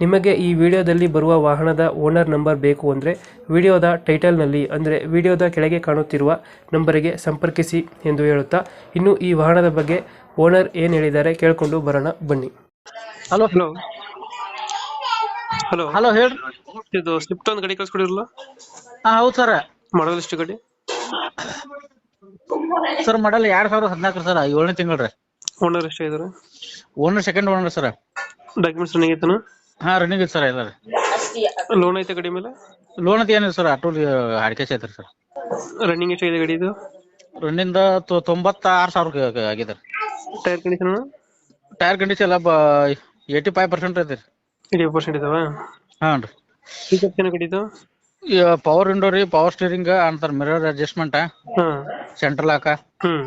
ನಿಮಗೆ ಈ ವಿಡಿಯೋದಲ್ಲಿ ಬರುವ ವಾಹನದ ಓನರ್ ನಂಬರ್ ಬೇಕು ಅಂದರೆ ವಿಡಿಯೋದ ಟೈಟಲ್ನಲ್ಲಿ ಅಂದರೆ ವಿಡಿಯೋದ ಕೆಳಗೆ ಕಾಣುತ್ತಿರುವ ನಂಬರಿಗೆ ಸಂಪರ್ಕಿಸಿ ಎಂದು ಹೇಳುತ್ತಾ ಇನ್ನು ಈ ವಾಹನದ ಬಗ್ಗೆ ಓನರ್ ಏನು ಹೇಳಿದ್ದಾರೆ ಕೇಳಿಕೊಂಡು ಬರೋಣ ಬನ್ನಿ. ಹಲೋ. ಹಲೋ. ಹಲೋ. ಹಲೋ ಹೇಳ್ರಿ. ಇದು ಸ್ವಿಫ್ಟ್ ಒಂದು ಗಾಡಿ ಕಳ್ಸ್ಕೊಡಿರಲ್ಲ? ಹಾ ಹೌದು ಸರ್. ಮಾಡಲ್ ಎಷ್ಟು ಗಾಡಿ? ಸರ್ ಮಾಡಲ್ ಎರಡ್ ಸಾವಿರದ ಹದಿನಾಲ್ಕು ಸರ್ ಏಳನೇ ತಿಂಗಳು ರೀ. ಓನರ್ ಎಷ್ಟು ಇದ್ದಾರೆ owner second owner sir. Documents ನನಗೆ ಐತನ? ಹಾ ರನ್ನಿಂಗ್ ಐತೆ ಸರ್ ಇಲ್ಲ ರೀ ಲೋನ್ ಐತೆ ಗಾಡಿ ಮೇಲೆ? ಲೋನ್ ಅಂತ ಏನಿಲ್ಲ ಸರ್ ಆಟೋ ಅಡಿಕೆ ಐತ್ರಿ ಸರ್ ರನ್ನಿಂಗ್ ಎಷ್ಟಾಗಿದೆ ಗಾಡಿ ಇದು? ರನ್ನಿಂದ ತೊಂಬತ್ತಾರು ಸಾವಿರ ಆಗಿದೆ ರೀ ಟೈರ್ ಕಂಡೀಷನ್ ಟೈರ್ ಕಂಡೀಷನ್ ಎಲ್ಲ ಏಯ್ಟಿ ಫೈವ್ ಪರ್ಸೆಂಟ್ ಐತೆ ರೀ ಏಯ್ಟಿ ಪರ್ಸೆಂಟ್ ಇದಾವ? ಹಾಂ ರೀ ಫೀಚರ್ಸ್ ಏನೋ ಗಾಡಿ ಇದು? ಪವರ್ ವಿಂಡೋ ರೀ ಪವರ್ ಸ್ಟೀರಿಂಗ್ ಅಂತಾರ ಮಿರರ್ ಅಡ್ಜಸ್ಟ್ಮೆಂಟ್ ಹಾಂ. ಸೆಂಟ್ರಲ್ ಹಾಕ ಹ್ಮ್.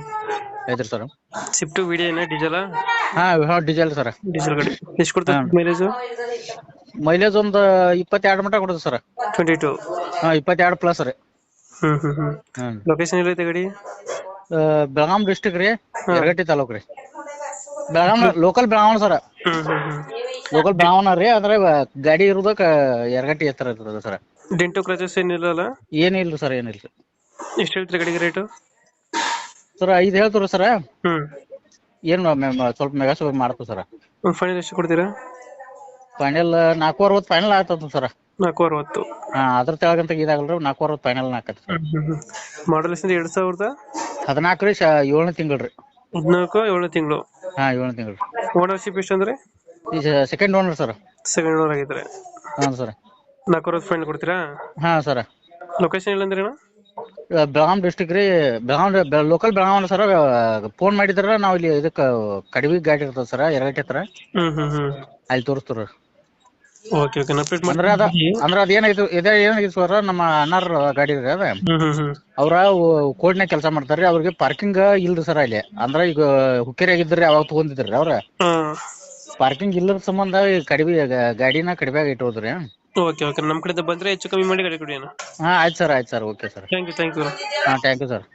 ಐತ್ರಿ ಸರ್ ಸ್ವಿಫ್ಟ್ ವಿಡಿಯೋ ಏನ ಡೀಸೆಲ್ ಹಾ ಹಾ ಡೀಸೆಲ್ ಸರ್. ಡೀಸೆಲ್ ಗಾಡಿ. ಎಷ್ಟು ಕೊಡ್ತದೆ ಹಾಂ. ಮೈಲೇಜ್ ಮೈಲೇಜ್ ಒಂದು ಇಪ್ಪತ್ತೆರಡು ಮಟ್ಟ ಕೊಡುತ್ತೆ ಸರ್. ಟ್ವೆಂಟಿ ಟು ಹಾ ಇಪ್ಪತ್ತೆರಡು ಪ್ಲಸ್ ರೀ. ಹ್ಮ್ ಹ್ಮ್ ಹ್ಮ್. ಹ್ಮ್ ಲೊಕೇಶನ್ ಎಲ್ಲೈತೆ ಗಾಡಿ? ಬೆಳಗಾಂ ಡಿಸ್ಟಿಕ್ ರೀ ಯರಗಟ್ಟಿ ತಾಲೂಕ್ ರೀ. Belgaum local Belagavi sir. ಹ್ಮ್ ಹ್ಮ್ ಹ್ಮ್. ಲೋಕಲ್ ಬೆಳಗಾವನ ರೀ ಅಂದ್ರೆ ಗಾಡಿ ಇರೋದಕ್ಕ ಯರಗಟ್ಟಿ ಹತ್ರ ಇರ್ತದ ಸರ್. ಡೆಂಟು ಕ್ರಚಸ್ ಏನಿಲ್ಲಲ್ಲ ಏನಿಲ್ಲ ಸರ್ ಏನಿಲ್ಲ ಎಷ್ಟು ಹೇಳ್ತೀರಿ ಗಾಡಿಗೆ ರೇಟು ಸರ್ ಐದು ಹೇಳ್ತೀರಿ ಸರ್. ಹ್ಮ್. ಏನ್ ಮ್ಯಾಮ್ ಸ್ವಲ್ಪ ಮೆಗಾ ಸ್ವಲ್ಪ ಮಾಡ್ತೀವಿ ಸರ್ ಒಂದು ಫೈನಲ್ ಎಷ್ಟು ಕೊಡ್ತೀರಾ? ಫೈನಲ್ ನಾಲ್ಕು ಅರವತ್ತು ಫೈನಲ್ ಆಗ್ತದ ಸರ್ ನಾಲ್ಕು ಅರವತ್ತು ಹಾ ಅದ್ರ ತೆಳಗಂತ ಇದಾಗಲ್ರಿ ನಾಲ್ಕು ಅರವತ್ತು ಫೈನಲ್ ನಾಲ್ಕತ್ತು ಸರ್ ಮಾಡಲ್ ಎಷ್ಟು ಎರಡು ಸಾವಿರದ? ಹದಿನಾಲ್ಕು ರೀ ಏಳನೇ ತಿಂಗಳು ರೀ ಹದಿನಾಲ್ಕು ಏಳನೇ ತಿಂಗಳು. ಹಾ ಏಳನೇ ತಿಂಗಳು. ಓನರ್ಶಿಪ್ ಎಷ್ಟು ಅಂದ್ರೆ? ಈಗ second owner sir second owner ಆಗಿದ್ರೆ. ಹಾಂ ಸರ್ ನಾಲ್ಕು ಅರವತ್ತು ಫೈನಲ್ ಕೊಡ್ತೀರಾ? ಹಾ ಸರ್ ಲೊಕೇಶನ್ ಇಲ್ಲ ಅಂದ್ರೆ ಬೆಳಗಾಂ ಡಿಸ್ಟಿಕ್ ರೀ Belgaum local Belgaum sir phone ಮಾಡಿದ್ರ ನಾವ್ ಇಲ್ಲಿ ಇದಕ್ಕ ಕಡಿಮೆ ಗಾಡಿ ಇರ್ತದ ಸರ್ ಎರಗಟ್ಟಿ ಹತ್ರ. ಹ್ಮ್ ಹ್ಮ್ ಹ್ಮ್. ಅಲ್ಲಿ ತೋರಿಸ್ತಾರ ಓಕೆ ಓಕೆ ಅಪ್ಡೇಟ್ ಅಂದ್ರ ಅದ ಅಂದ್ರೆ ಅದ ಏನಾಯ್ತು ಇದ ಏನಾಗಿತ್ತು ಸರ್ ನಮ್ಮ ಅಣ್ಣಾರ ಗಾಡಿ ರೀ ಅದ. ಹ್ಮ್ ಹ್ಮ್ ಹ್ಮ್. ಅವ್ರ ಕೋರ್ಟ್ನಾಗ ಕೆಲಸ ಮಾಡ್ತಾರ್ರಿ ಅವ್ರಿಗೆ ಪಾರ್ಕಿಂಗ್ ಇಲ್ರಿ ಸರ್ ಅಲ್ಲಿ. ಅಂದ್ರ ಈಗ ಹುಕ್ಕೇರಿ ಆಗಿದ್ರಿ ಅವಾಗ ತಗೊಂಡಿದ್ರಿ ಅವ್ರ. ಹಾಂ. ಪಾರ್ಕಿಂಗ್ ಇಲ್ಲದ ಸಂಬಂಧ ಈ ಕಡಿಮೆ ಗಾಡಿನ ಕಡಿಮೆ ಇಟ್ಟೋದ್ರಿ ಓಕೆ ಓಕೆ ನಮ್ಮ ಕಡೆ ಬಂದ್ರೆ ಹೆಚ್ಚು ಕಮ್ಮಿ ಮಾಡಿ ಗಾಡಿ ಕೊಡಿ ಅಣ್ಣ. ಹಾ ಆಯ್ತು ಸರ್ ಆಯ್ತು sir okay sir thank you thank you ಹಾ ಥ್ಯಾಂಕ್ ಯು ಸರ್